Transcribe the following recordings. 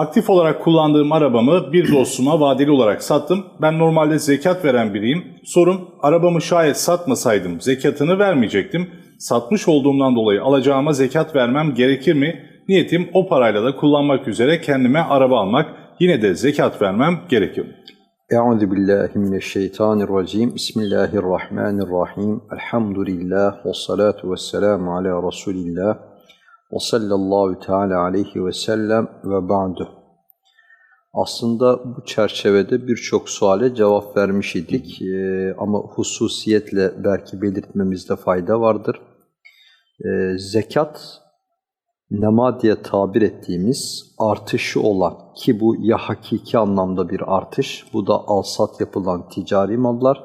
Aktif olarak kullandığım arabamı bir dostuma vadeli olarak sattım. Ben normalde zekat veren biriyim. Sorum, arabamı şayet satmasaydım zekatını vermeyecektim. Satmış olduğumdan dolayı alacağıma zekat vermem gerekir mi? Niyetim o parayla da kullanmak üzere kendime araba almak. Yine de zekat vermem gerekir mi? Euzu billahi mineşşeytanirracim. Bismillahirrahmanirrahim. Elhamdülillah ve salatu vesselamu ala Resulillah ve sallallahu teala aleyhi ve sellem ve ba'du. Aslında bu çerçevede birçok suale cevap vermiş idik Ee, ama hususiyetle belki belirtmemizde fayda vardır. Ee, zekat nema diye tabir ettiğimiz artışı olan ki bu ya hakiki anlamda bir artış, bu da alsat yapılan ticari mallar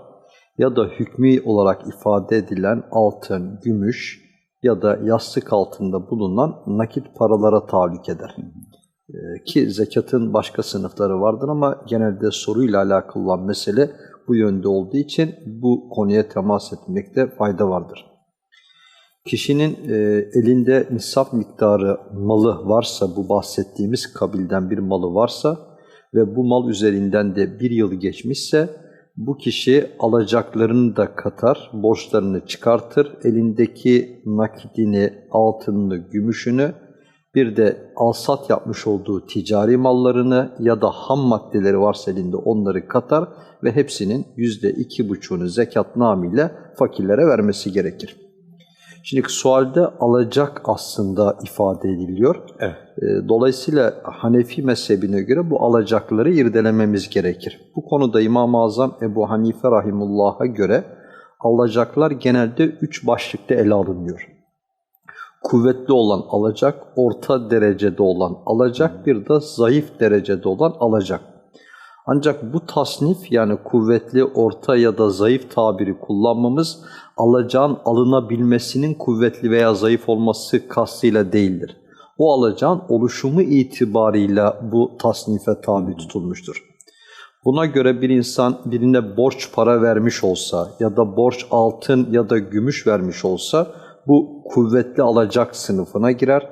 ya da hükmü olarak ifade edilen altın, gümüş ya da yastık altında bulunan nakit paralara tahallük eder. Ee, Ki zekatın başka sınıfları vardır ama genelde soruyla alakalı olan mesele bu yönde olduğu için bu konuya temas etmekte fayda vardır. Kişinin e, elinde nisap miktarı malı varsa, bu bahsettiğimiz kabilden bir malı varsa ve bu mal üzerinden de bir yıl geçmişse, bu kişi alacaklarını da katar, borçlarını çıkartır, elindeki nakidini, altınını, gümüşünü, bir de alsat yapmış olduğu ticari mallarını ya da ham maddeleri varsa elinde onları katar ve hepsinin yüzde iki buçuğunu zekat namıyla fakirlere vermesi gerekir. Şimdi sualde alacak aslında ifade ediliyor. Evet. E, Dolayısıyla Hanefi mezhebine göre bu alacakları irdelememiz gerekir. Bu konuda İmam-ı Azam Ebu Hanife Rahimullah'a göre alacaklar genelde üç başlıkta ele alınıyor. Kuvvetli olan alacak, orta derecede olan alacak, bir de zayıf derecede olan alacak. Ancak bu tasnif yani kuvvetli, orta ya da zayıf tabiri kullanmamız alacağın alınabilmesinin kuvvetli veya zayıf olması kastıyla değildir. O alacağın oluşumu itibarıyla bu tasnife tabi tutulmuştur. Buna göre bir insan birine borç para vermiş olsa ya da borç altın ya da gümüş vermiş olsa bu kuvvetli alacak sınıfına girer.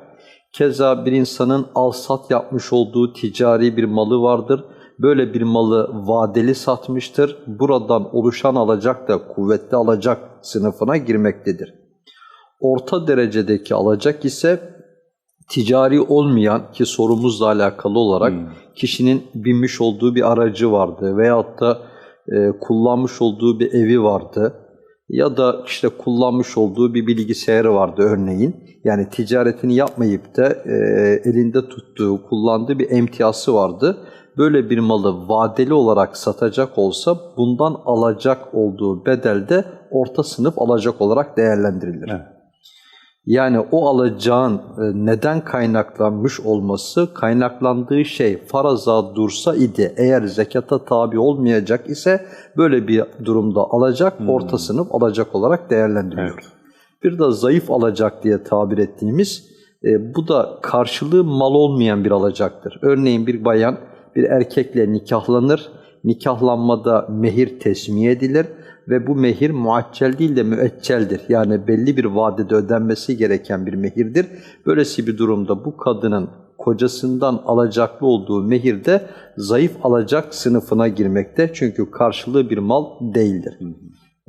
Keza bir insanın alsat yapmış olduğu ticari bir malı vardır. Böyle bir malı vadeli satmıştır. Buradan oluşan alacak da kuvvetli alacak sınıfına girmektedir. Orta derecedeki alacak ise ticari olmayan ki sorumuzla alakalı olarak kişinin binmiş olduğu bir aracı vardı veyahut da e, kullanmış olduğu bir evi vardı ya da işte kullanmış olduğu bir bilgisayarı vardı örneğin. Yani ticaretini yapmayıp da e, elinde tuttuğu, kullandığı bir emtiyası vardı. Böyle bir malı vadeli olarak satacak olsa bundan alacak olduğu bedelde orta sınıf alacak olarak değerlendirilir. Evet. Yani o alacağın e, neden kaynaklanmış olması, kaynaklandığı şey faraza dursa idi, eğer zekata tabi olmayacak ise böyle bir durumda alacak, orta sınıf alacak olarak değerlendiriliyor. Evet. Bir de zayıf alacak diye tabir ettiğimiz, e, bu da karşılığı mal olmayan bir alacaktır. Örneğin bir bayan bir erkekle nikahlanır, nikahlanmada mehir tesmiye edilir ve bu mehir muaccel değil de müecceldir. Yani belli bir vadede ödenmesi gereken bir mehirdir. Böylesi bir durumda bu kadının kocasından alacaklı olduğu mehir de zayıf alacak sınıfına girmekte. Çünkü karşılığı bir mal değildir.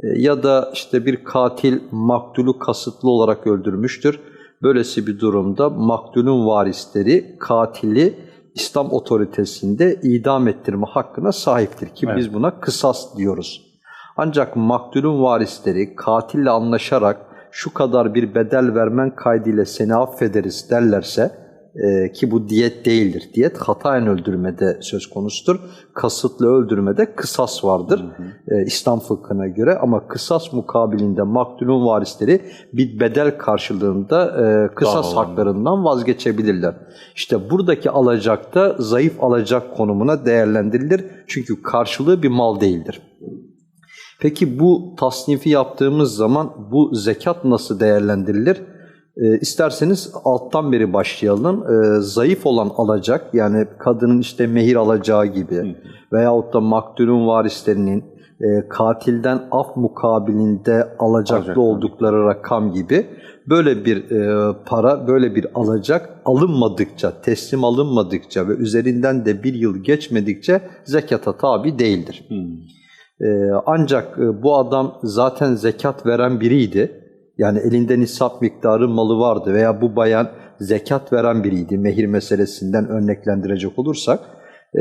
E, Ya da işte bir katil maktulü kasıtlı olarak öldürmüştür. Böylesi bir durumda maktulün varisleri katili İslam otoritesinde idam ettirme hakkına sahiptir ki Evet. biz buna kısas diyoruz. Ancak maktulün varisleri katille anlaşarak şu kadar bir bedel vermen kaydıyla seni affederiz derlerse e, ki bu diyet değildir. Diyet hataen öldürmede söz konusudur. Kasıtlı öldürmede kısas vardır e, İslam fıkhına göre ama kısas mukabilinde maktulün varisleri bir bedel karşılığında e, kısas haklarından vazgeçebilirler. İşte buradaki alacak da zayıf alacak konumuna değerlendirilir. Çünkü karşılığı bir mal değildir. Peki bu tasnifi yaptığımız zaman bu zekat nasıl değerlendirilir? E, isterseniz alttan beri başlayalım. E, zayıf olan alacak yani kadının işte mehir alacağı gibi veyahut da maktulün varislerinin e, katilden af mukabilinde alacaklı Alacaklı. oldukları rakam gibi böyle bir e, para, böyle bir alacak alınmadıkça, teslim alınmadıkça ve üzerinden de bir yıl geçmedikçe zekata tabi değildir. Ee, ancak e, bu adam zaten zekat veren biriydi. Yani elinde nisap miktarı malı vardı veya bu bayan zekat veren biriydi. Mehir meselesinden örneklendirecek olursak. Ee,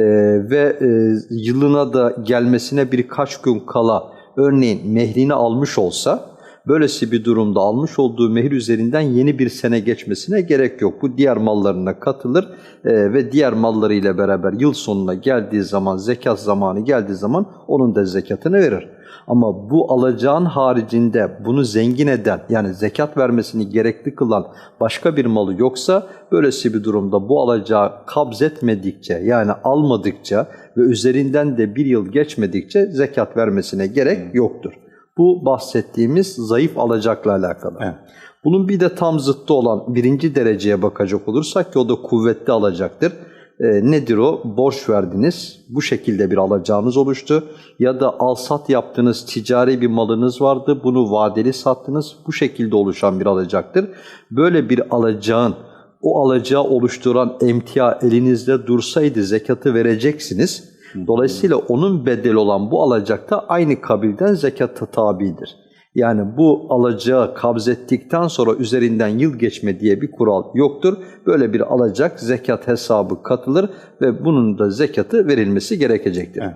ve e, yılına da gelmesine birkaç gün kala örneğin mehrini almış olsa böylesi bir durumda almış olduğu mehir üzerinden yeni bir sene geçmesine gerek yok. Bu diğer mallarına katılır e, ve diğer mallarıyla beraber yıl sonuna geldiği zaman, zekat zamanı geldiği zaman onun da zekatını verir. Ama bu alacağın haricinde bunu zengin eden yani zekat vermesini gerekli kılan başka bir malı yoksa böylesi bir durumda bu alacağı kabzetmedikçe yani almadıkça ve üzerinden de bir yıl geçmedikçe zekat vermesine gerek yoktur. Bu bahsettiğimiz zayıf alacakla alakalı. Evet. Bunun bir de tam zıttı olan birinci dereceye bakacak olursak ki o da kuvvetli alacaktır. Ee, nedir o? Borç verdiniz, bu şekilde bir alacağınız oluştu. Ya da alsat yaptınız, ticari bir malınız vardı, bunu vadeli sattınız, bu şekilde oluşan bir alacaktır. Böyle bir alacağın, o alacağı oluşturan emtia elinizde dursaydı zekatı vereceksiniz. Dolayısıyla onun bedeli olan bu alacak da aynı kabilden zekata tabidir. Yani bu alacağı kabzettikten sonra üzerinden yıl geçme diye bir kural yoktur. Böyle bir alacak zekat hesabı katılır ve bunun da zekatı verilmesi gerekecektir. Evet.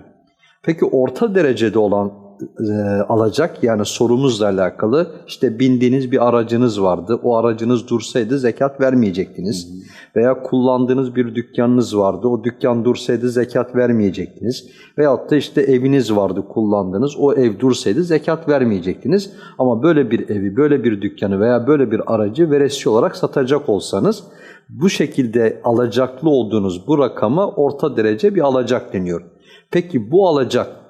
Peki orta derecede olan e, alacak yani sorumuzla alakalı işte bindiğiniz bir aracınız vardı. O aracınız dursaydı zekat vermeyecektiniz. Veya kullandığınız bir dükkanınız vardı. O dükkan dursaydı zekat vermeyecektiniz. Veyahut da işte eviniz vardı kullandığınız. O ev dursaydı zekat vermeyecektiniz. Ama böyle bir evi, böyle bir dükkanı veya böyle bir aracı veresiye olarak satacak olsanız bu şekilde alacaklı olduğunuz bu rakama orta derece bir alacak deniyor. Peki bu alacak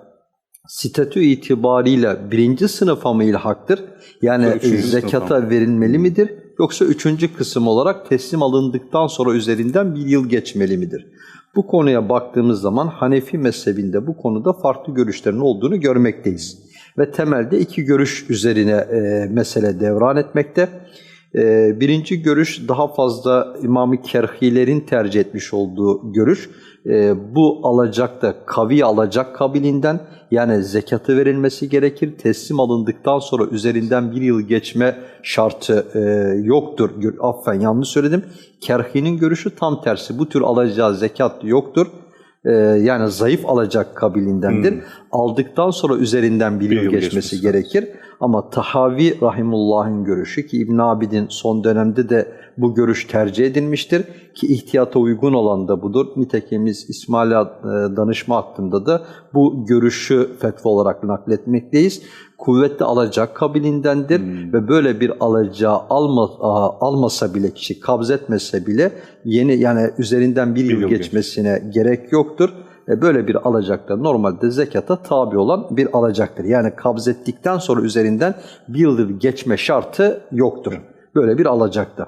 statü itibariyle birinci sınıfa mı ilhaktır? Yani Yoksa üçüncü sınıfa zekata verilmeli midir? Yoksa üçüncü kısım olarak teslim alındıktan sonra üzerinden bir yıl geçmeli midir? Bu konuya baktığımız zaman Hanefi mezhebinde bu konuda farklı görüşlerin olduğunu görmekteyiz. Ve temelde iki görüş üzerine e, mesele devran etmekte. E, birinci görüş daha fazla İmam-ı Kerhilerin tercih etmiş olduğu görüş. E, bu alacak da kavi alacak kabilinden yani zekatı verilmesi gerekir. Teslim alındıktan sonra üzerinden bir yıl geçme şartı e, yoktur. Affen yanlış söyledim. Kerhi'nin görüşü tam tersi. Bu tür alacağı zekat yoktur. E, yani zayıf alacak kabilindendir. Aldıktan sonra üzerinden bir, Bir yıl, yıl geçmesi geçmesi gerekir. Ama Tahavi Rahimullah'ın görüşü ki İbn Abidin son dönemde de bu görüş tercih edilmiştir ki ihtiyata uygun olan da budur. Nitekim biz İsmail e, danışma hakkında da bu görüşü fetva olarak nakletmekteyiz. Kuvvetli alacak kabilindendir ve böyle bir alacağı alma, almasa bile kişi kabzetmese bile yeni yani üzerinden bir, yıl, yıl geçmesine gerek yoktur. E, Böyle bir alacakta normalde zekata tabi olan bir alacaktır. Yani kabzettikten sonra üzerinden bir yıl geçme şartı yoktur. Böyle bir alacakta.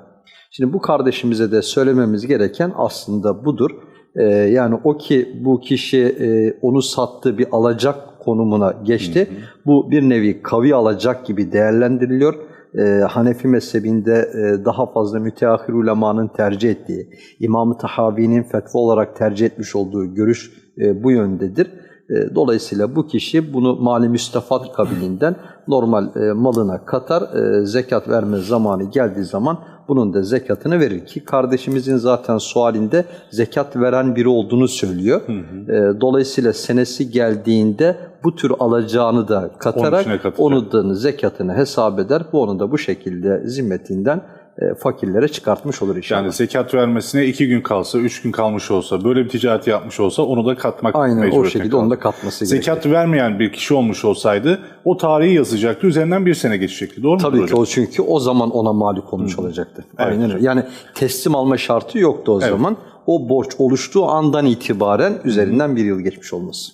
Şimdi bu kardeşimize de söylememiz gereken aslında budur. E, yani o ki bu kişi e, onu sattığı bir alacak konumuna geçti. Bu bir nevi kavi alacak gibi değerlendiriliyor. E, Hanefi mezhebinde e, daha fazla müteahhir ulemanın tercih ettiği, İmam-ı Tahavi'nin fetva olarak tercih etmiş olduğu görüş e, bu yöndedir. E, dolayısıyla bu kişi bunu mali müstefat kabilinden normal e, malına katar, e, zekat verme zamanı geldiği zaman bunun da zekatını verir ki kardeşimizin zaten sualinde zekat veren biri olduğunu söylüyor. E, dolayısıyla senesi geldiğinde bu tür alacağını da katarak onu da zekatını hesap eder. Bu onu da bu şekilde zimmetinden e, fakirlere çıkartmış olur inşallah. Yani zekat vermesine iki gün kalsa, üç gün kalmış olsa, böyle bir ticaret yapmış olsa onu da katmak Aynen o şekilde kalır. onu da katması gerekir. Zekat vermeyen bir kişi olmuş olsaydı o tarihi yazacaktı, üzerinden bir sene geçecekti. Doğru mu Tabii ki o çünkü o zaman ona malik olmuş olacaktı. Aynen öyle. Yani teslim alma şartı yoktu o zaman. O borç oluştuğu andan itibaren üzerinden bir yıl geçmiş olması.